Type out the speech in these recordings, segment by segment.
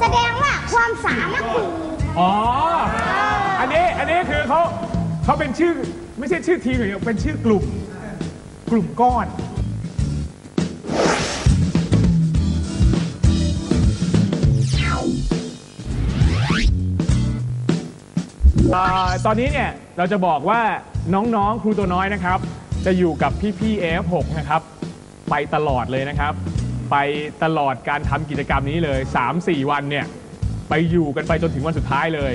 แสดงว่าความสามัคคีอ๋อ อันนี้อันนี้คือเขาเขาเป็นชื่อไม่ใช่ชื่อทีมอย่างเดียวเป็นชื่อกลุ่มกลุ่มก้อน อ่าตอนนี้เนี่ยเราจะบอกว่าน้องๆ ครูตัวน้อยนะครับ จะอยู่กับพี่ๆ F6 นะครับ ไปตลอดเลยนะครับ ไปตลอดการทำกิจกรรมนี้เลย 3-4 วันเนี่ย ไปอยู่กันไปจนถึงวันสุดท้ายเลย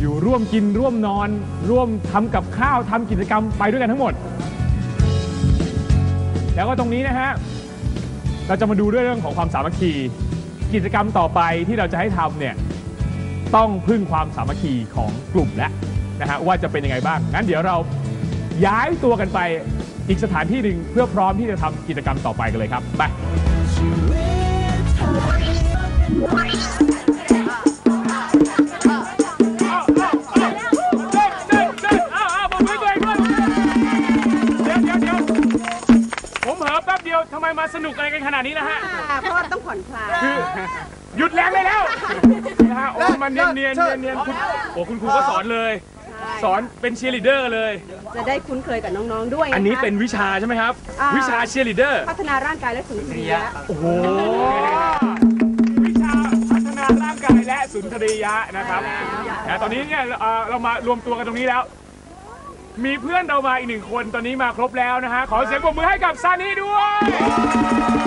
อยู่ร่วมกินร่วมนอน ร่วมทำกับข้าวทำกิจกรรมไปด้วยกันทั้งหมด แล้วก็ตรงนี้นะฮะ เราจะมาดูด้วยเรื่องของความสามัคคี กิจกรรมต่อไปที่เราจะให้ทำเนี่ย ต้องพึ่งความสามัคคีของกลุ่มแล้วนะฮะว่าจะเป็นยังไงบ้าง งั้นเดี๋ยวเราย้ายตัวกันไปอีกสถานที่หนึ่งเพื่อพร้อมที่จะทำกิจกรรมต่อไปกันเลยครับ ไป ผมมือตัวเองด้วยเดี๋ยวเดี๋ยวเดี๋ยวผมเผลอแป๊บเดียวทำไมมาสนุกอะไรกันขนาดนี้นะฮะเพราะว่าต้องผ่อนคลาย คือหยุดแรงได้แล้วนะฮะโอ้มันเนียนเนียนเนียนเนียนคุณโอ้คุณครูก็สอนเลย สอนเป็นเชียร์ลีดเดอร์เลย จะได้คุ้นเคยกับน้องๆด้วยอันนี้ะคะเป็นวิชาใช่ไหมครับ อ่า วิชาเชียร์ลีดเดอร์ พัฒนาร่างกายและสุนทรียะ โอ้โห สุนทรียะนะครับนะตอนนี้เนี่ยเอ่อเรามารวมตัวกันตรงนี้แล้ว มีเพื่อนเรามาอีกหนึ่งคนตอนนี้มาครบแล้วนะฮะขอเสียงปรบมือให้กับซานีด้วย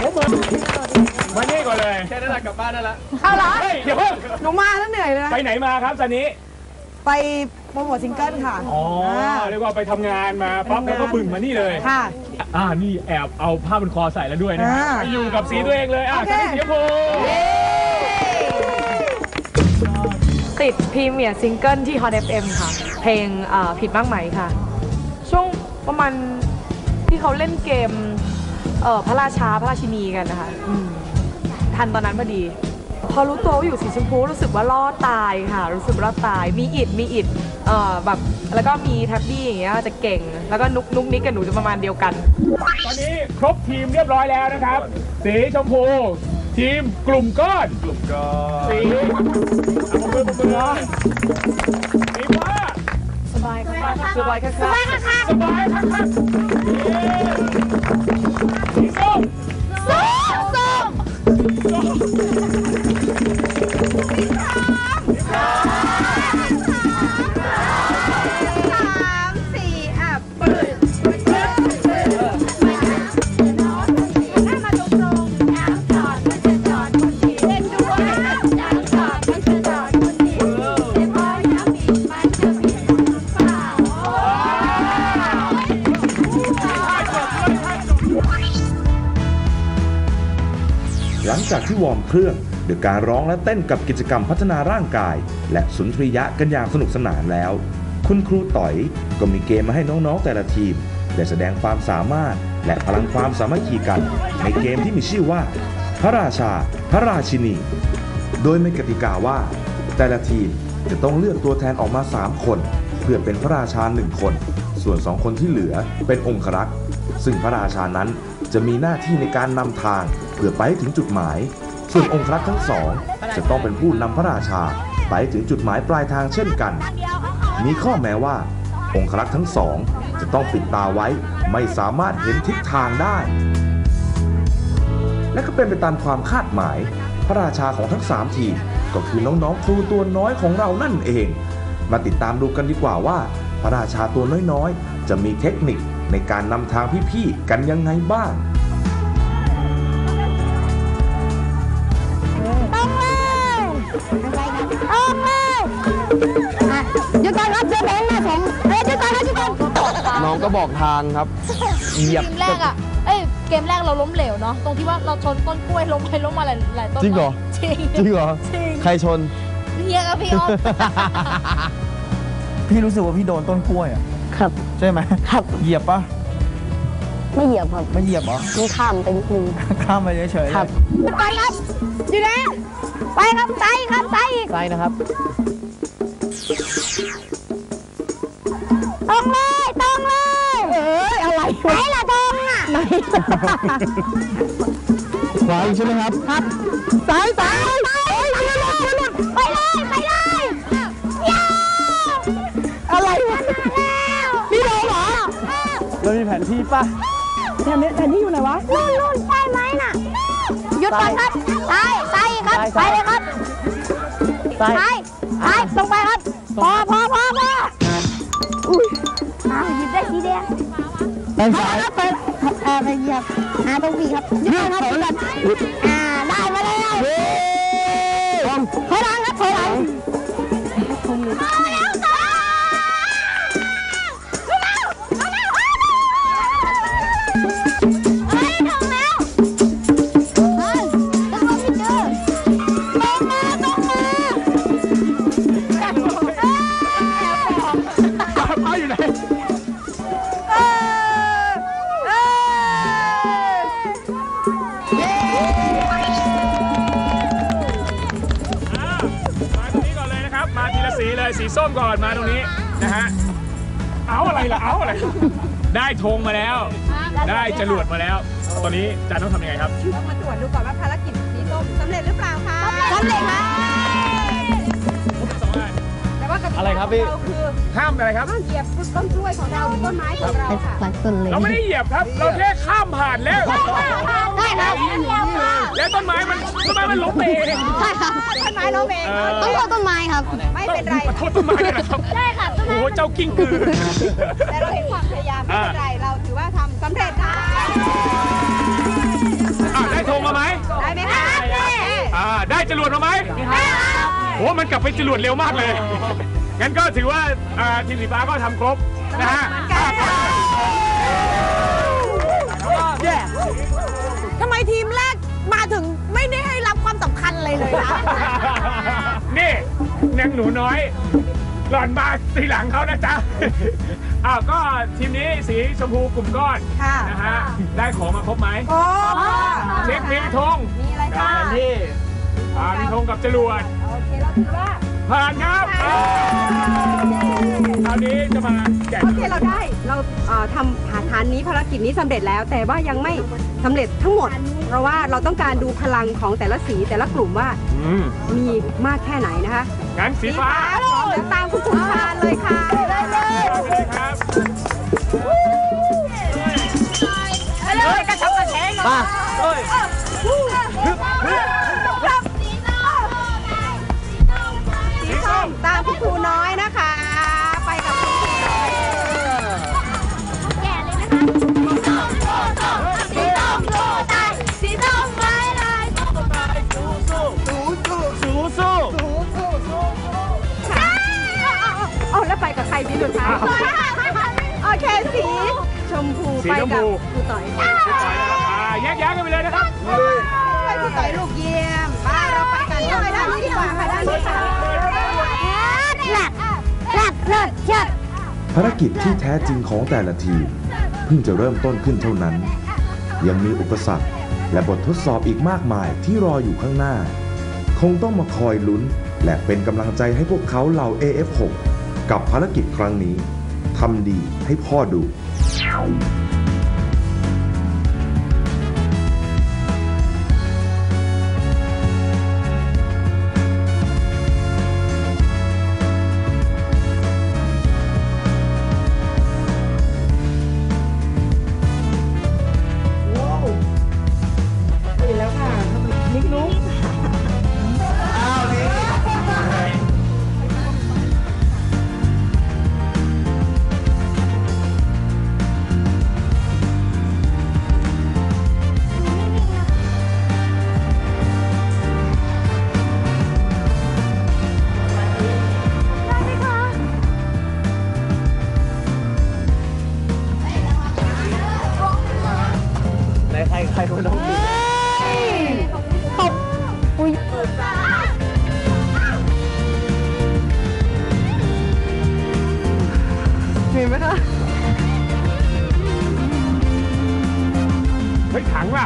ผมเหมือนมานี่ก่อนเลยแค่นั้นแหละกลับบ้านได้แล้วเอาเหรอเฮ้ยเดี๋ยวเพิ่งหนูมาแล้วเหนื่อยเลยนะ ไปไหนมาครับซันนี้ ไปโปรโมทซิงเกิลค่ะอ๋อเรียกว่าไปทำงานมาปั๊บแล้วก็บึ่งมานี่เลยค่ะ อ่านี่แอบเอาผ้าบนคอใส่แล้วด้วยนะอ่าอยู่กับสีตัวเองเลยอะโอเคซันนี่สีชมพูติดพรีเมียร์ซิงเกิลที่ Hot FM ค่ะ เพลงเอ่อผิดมากไหมค่ะ ช่วงประมาณที่เขาเล่นเกมเอ่อพระราชาพระราชินีกันนะคะอืมทันตอนนั้นพอดีพ อรู้ตัวว่าอยู่สีชมพูรู้สึกว่ารอดตายค่ะ รู้สึกรอดตาย มีอิดมีอิดเอ่อแบบแล้วก็มีแท็บบี้อย่างเงี้ยจะเก่ง แล้วก็นุกนุกนิกกับหนูจะประมาณเดียวกัน ตอนนี้ครบทีมเรียบร้อยแล้วนะครับ สีชมพู ทีมกลุ่มก้อนกลุ่มก็สีเอามือมือมือสีฟ้าสบายค่ะสบายค่ะสบายครับครับสี หลังจากที่วอร์มเครื่อง ด้วยการร้องและเต้นกับกิจกรรมพัฒนาร่างกาย และสุนทรียะกันอย่างสนุกสนานแล้ว คุณครูต่อยก็มีเกมมาให้น้องๆแต่ละทีมได้แสดงความสามารถ และพลังความสามัคคีกัน ในเกมที่มีชื่อว่า พระราชา พระราชินี โดยมีกติกาว่า แต่ละทีมจะต้องเลือกตัวแทนออกมา 3 คน เพื่อเป็นพระราชา1คน ส่วน 2 คนที่เหลือเป็นองครักษ์ซึ่งพระราชานั้นจะมีหน้าที่ในการนำทางเพื่อไปถึงจุดหมาย ส่วนองครักษ์ทั้งสอง จะต้องเป็นผู้นำพระราชา ไปถึงจุดหมายปลายทางเช่นกัน มีข้อแม้ว่า องครักษ์ทั้งสอง จะต้องปิดตาไว้ไม่สามารถเห็นทิศทางได้ และก็เป็นไปตามความคาดหมาย พระราชาของทั้ง3ทีมก็คือน้องๆครูตัวน้อยของเรานั่นเอง มาติดตามดูกันดีกว่าว่า พระราชาตัวน้อยๆ จะมีเทคนิคในการนำทางพี่ๆกันยังไงบ้าง เลยต้องเลยอะหยุดก่อนครับเดินเองนะผมเอ้ยหยุดก่อนนะหยุดก่อนน้องก็บอกทางครับ เหยียบเกมแรกอะ เอ้ย เกมแรกเราล้มเหลวเนาะ ตรงที่ว่าเราชนต้นกล้วยล้มไปล้มมาหลายหลายต้นจริงเหรอ จริงจริงเหรอ จริงใครชน เฮียกับพี่อ๊อฟพี่รู้สึกว่าพี่โดนต้นกล้วยอะ ครับ ใช่ไหมครับ เหยียบปะ ไม่เหยียบครับไม่เหยียบเหรอมันข้ามไปนิดนึง ข้ามไปเฉยๆครับ ไปครับอยู่นะไปครับไปครับไปอีกซ้ายนะครับ ตรงเลยตรงเลยเอ้ยอะไรไหนล่ะตรงอะไหนขวาอีกใช่ไหมครับครับสายสายโอ้ยยืนหลุดยืนหลุดไปเลยไปเลยยาวอะไรวะแล้วนี่โดนเหรอเรามีแผนที่ป่ะ แทนนี้แทนที่อยู่ไหนวะนู่นนู่นใช่ไหมน่ะหยุดก่อนครับซ้ายซ้ายครับไปเลยครับซ้ายซ้ายซ้ายตรงไปครับพอพอพอพออุ้ยอ้าวหยิบได้สีแดงด้านซ้ายครับเปิดเอ่อไปเหยียบอ่าตรงปีครับหยุดก่อนครับหยุด ทีละสีเลยสีส้มก่อนมาตรงนี้นะฮะเอาอะไรล่ะเอาอะไร ได้ธงมาแล้ว ได้จรวดมาแล้ว ตอนนี้จานต้องทำยังไงครับ ต้องมาตรวจดูก่อนว่าภารกิจสีส้มสำเร็จหรือเปล่าคะสำเร็จค่ะสองอันแต่ว่ากติกาอะไรครับพี่ของเราคือห้ามอะไรครับ ห้ามเหยียบต้นกล้วยของเราหรือต้นไม้ของเราค่ะเราไม่ได้เหยียบครับ เราแค่ข้ามผ่านแล้วได้ครับ เรียบค่ะแล้วต้นไม้มันต้นไม้มันล้มไปเองใช่ครับต้นไม้ล้มเองเออต้องโทษต้นไม้ครับ ไม่เป็นไรโทษต้นไม้เลยนะครับใช่ค่ะต้นโอ้ไม้โหเจ้ากิ้งกือแต่เราเห็นความพยายามไม่เป็นไรเราถือว่าทำสำเร็จค่ะอะได้ธงมาไหมได้ไหมคะอ่าได้จรวดมาไหมโอ้มันกลับไปจรวดเร็วมากเลยงั้นก็ถือว่าอ่าทีมสีฟ้าก็ทำครบนะฮะอะ ทำไมทีมแรกมาถึงไม่ได้ให้รับความสำคัญเลยเลยนะ นี่นางหนูน้อย หล่อนมาทีหลังเขานะจ๊ะ อ้าวก็ทีมนี้สีชมพูกลุ่มก้อนค่ะ นะฮะ ได้ของมาครบไหมโอ้เช็คมีธงมีอะไรคะแผนที่อ่ามีธงกับจรวด โอเคเราถือว่าผ่านครับอ่าคราวนี้จะมาแกะโอเคเราได้เราเอ่อทำหาฐานนี้ภารกิจนี้สำเร็จแล้ว แต่ว่ายังไม่สำเร็จทั้งหมด เพราะว่าเราต้องการดูพลังของแต่ละสีแต่ละกลุ่มว่าอืมมีมากแค่ไหนนะคะงั้นสีฟ้าพร้อมแล้วตามคุณคุณทานเลยค่ะได้เลยเอาไปเลยครับไปเลยกระชับกระเฉงป่ะเอ้ยสี ไปกับใครดีสุดท้ายโอเคสีชมพูสีไปชมกับพูครูต่อยอ่าแยกย้ายกันไปเลยนะครับไปครูต่อยลูกเยี่ยมไปเราไปกันไปด้านนี้ดีกว่าค่ะด้านนี้ค่ะหลักหลักเลิศเชิด ภารกิจที่แท้จริงของแต่ละทีมเพิ่งจะเริ่มต้นขึ้นเท่านั้น ยังมีอุปสรรคและบททดสอบอีกมากมายที่รออยู่ข้างหน้า คงต้องมาคอยลุ้น และเป็นกำลังใจให้พวกเขาเหล่า AF6 กับภารกิจครั้งนี้ทำดีให้พ่อดู นใครใครคนต้องกินมีไหมคะเฮ้ยถังว่ะ